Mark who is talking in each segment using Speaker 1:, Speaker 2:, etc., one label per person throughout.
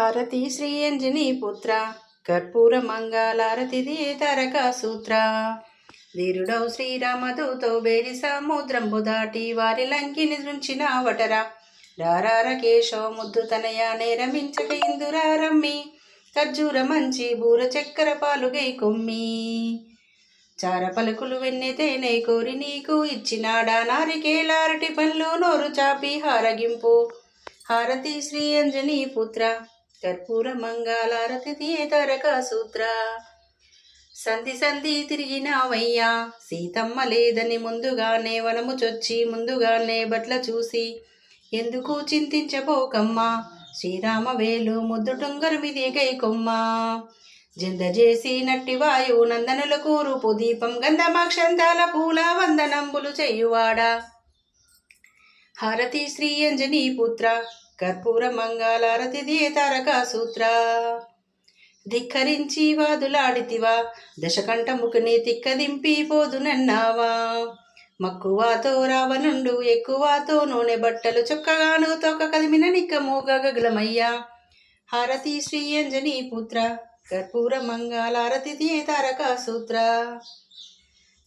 Speaker 1: హారతి శ్రీ అంజని పుత్ర. కర్పూర మంగళారతిది తారక సూత్ర. ధీరుడౌ శ్రీరామదూతో బేరి సముద్రంబు దాటి వారి లంకిని దృంచిన వటరా. రారార కేశవ ముద్దు తనయ నేరమించక ఇందురా రమ్మి. ఖర్జూర మంచి బూర చక్కెర పాలుగై కొమ్మి. చార పలుకులు వెన్నెతేనే కోరి నీకు ఇచ్చినాడా నారికేలారటి పళ్ళు నోరు చాపి హారగింపు. హారతి శ్రీ అంజనీ పుత్ర. కర్పూర మంగళారతి తీతరక సూత్ర. సంధి సంధి తిరిగినావయ్యా సీతమ్మ లేదని ముందుగానే వనము చొచ్చి ముందుగానే బట్ల చూసి ఎందుకు చింతించబోకమ్మా? శ్రీరామ వేలు ముద్దు టొంగరమిది గై కొమ్మ. జింద చేసి నట్టి వాయువు నందనుల కూరుపు దీపం గంధమాక్షంతాల పూల వందనంబులు చెయ్యువాడా హారతి శ్రీ అంజనీ పుత్ర. కర్పూర మంగళారతి తారక సూత్ర. ధిక్కరించి వాదులాడితివా దశకంఠముఖని తిక్కదింపి పోదునన్నావా మక్కువతో రావనుండు ఎక్కువతో నూనె బట్టలు చొక్కగాను తొక్క కదిమిన నిక్క గగలమయ్యా. హారతి శ్రీ అంజనీ పుత్ర కర్పూర మంగళారతి తారక సూత్ర.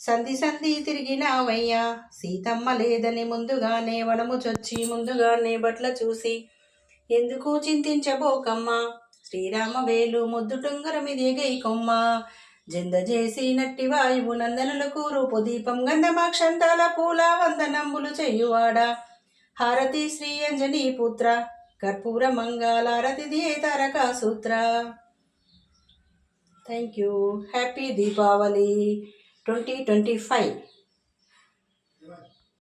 Speaker 1: సంధి సంధి తిరిగినావయ్యా. సీతమ్మ లేదని ముందుగానే వనము చొచ్చి ముందుగానే బట్ల చూసి ఎందుకు చింతించబోకమ్మా? శ్రీరామ వేలు ముద్దు టుంగరమిది గై కొమ్మ. జంద చేసి నట్టి వాయువు నందనులకు రూపు దీపం గంధమాక్షంతాల పూల వందనంబులు చేయువాడా. హారతి శ్రీ అంజనీ పుత్ర కర్పూర మంగళారతి తారక సూత్ర థ్యాంక్ యూ హ్యాపీ దీపావళి 2025.